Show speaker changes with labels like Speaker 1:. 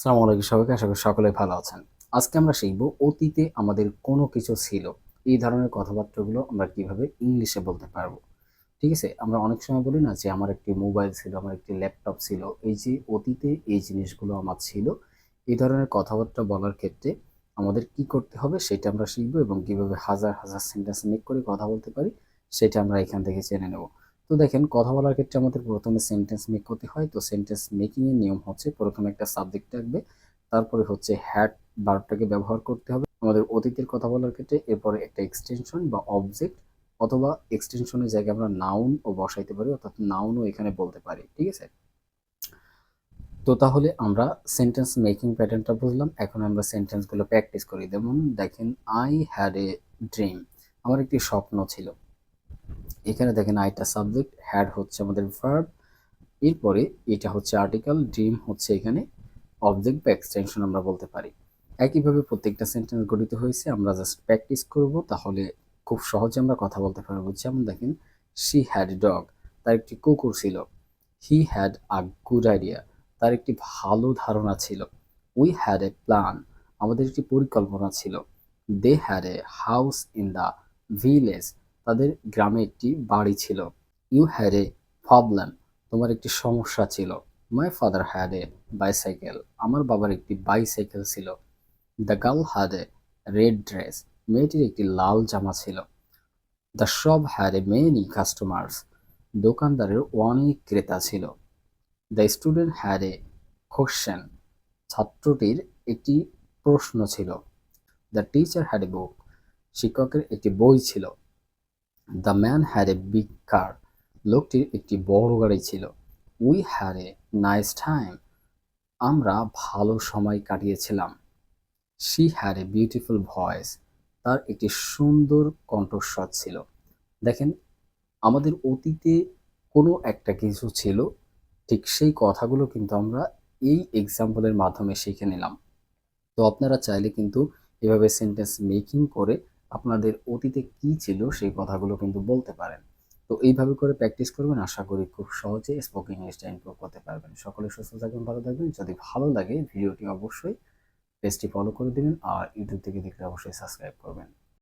Speaker 1: আসসালামু আলাইকুম সবাইকে, আশা করি সকলে ভালো আছেন। আজকে আমরা শিখব অতীতে আমাদের কোনো কিছু ছিল। এই ধরনের কথাবার্তাগুলো আমরা কীভাবে ইংলিশে বলতে পারব? ঠিক আছে? আমরা অনেক সময় বলি না যে আমার একটি মোবাইল ছিল, আমার একটি ল্যাপটপ ছিল। এই যে অতীতে এই জিনিসগুলো আমার ছিল, এই ধরনের কথাবার্তা বলার ক্ষেত্রে আমাদের কি করতে হবে সেটা আমরা শিখব এবং কীভাবে হাজার হাজার সেন্টেন্স মেক করে কথা বলতে পারি, সেটা আমরা এখান থেকে জেনে নেব। তো দেখেন, কথা বলার ক্ষেত্রে আমাদের প্রথমে সেন্টেন্স মেক করতে হয়। তো সেন্টেন্স মেকিং এর নিয়ম হচ্ছে প্রথমে একটা সাবজেক্ট থাকবে তারপরে হচ্ছে হ্যাড ভার্বটাকে ব্যবহার করতে হবে। আমাদের অতীতের কথা বলার ক্ষেত্রে এরপরে একটা এক্সটেনশন বা অবজেক্ট অথবা এক্সটেনশনের জায়গায় আমরা নাউন ও বসাইতে পারি, অর্থাৎ নাউনও এখানে বলতে পারি, ঠিক আছে? তো তাহলে আমরা সেন্টেন্স মেকিং প্যাটার্নটা বুঝলাম। এখন আমরা সেন্টেন্সগুলো প্র্যাকটিস করি। যেমন দেখেন আই হ্যাড এ ড্রিম আমার একটি স্বপ্ন ছিল। এখানে দেখেন আইটা সাবজেক্ট হ্যাড হচ্ছে আমাদের ভার্ব এরপরে এটা হচ্ছে আর্টিকেল ড্রিম হচ্ছে এখানে অবজেক্ট বা এক্সটেনশন আমরা বলতে পারি। একইভাবে প্রত্যেকটা সেন্টেন্স গঠিত হয়েছে, আমরা জাস্ট প্র্যাকটিস করব, তাহলে খুব সহজে আমরা কথা বলতে পারব। যেমন দেখেন শি হ্যাড ডগ তার একটি কুকুর ছিল। He had a good idea তার একটি ভালো ধারণা ছিল। উই হ্যাড এ প্ল্যান আমাদের একটি পরিকল্পনা ছিল। They had a house in the village তাদের গ্রামে একটি বাড়ি ছিল। You had a problem. তোমার একটি সমস্যা ছিল। My father had a bicycle. আমার বাবার একটি বাইসাইকেল ছিল। The girl had a red dress. মেয়েটির একটি লাল জামা ছিল। The shop had a many customers. দোকানদারের অনেক ক্রেতা ছিল। The student had a question. ছাত্রটির একটি প্রশ্ন ছিল। The teacher had a book. শিক্ষকের একটি বই ছিল। The man had a big car লোকটির একটি বড় গাড়ি ছিল। We had a nice time আমরা ভালো সময় কাটিয়েছিলাম। She had a beautiful voice তার একটি সুন্দর কণ্ঠস্বর ছিল। দেখেন, আমাদের অতীতে কোনো একটা কিছু ছিল, ঠিক সেই কথাগুলো কিন্তু আমরা এই এক্সাম্পলের মাধ্যমে শিখে নিলাম। তো আপনারা চাইলে কিন্তু এভাবে সেন্টেন্স মেকিং করে আপনাদের অতীতে কি ছিল সেই কথাগুলো কিন্তু বলতে পারেন। তো এইভাবে করে প্র্যাকটিস করবেন, আশা করি খুব সহজে স্পোকেন ইংলিশটা ইম্প্রুভ করতে পারবেন। সকলে সুস্থ থাকবেন, ভালো থাকবেন। যদি ভালো লাগে, ভিডিওটি অবশ্যই পেজটি ফলো করে দিবেন আর ইউটিউব থেকে দেখলে অবশ্যই সাবস্ক্রাইব করবেন।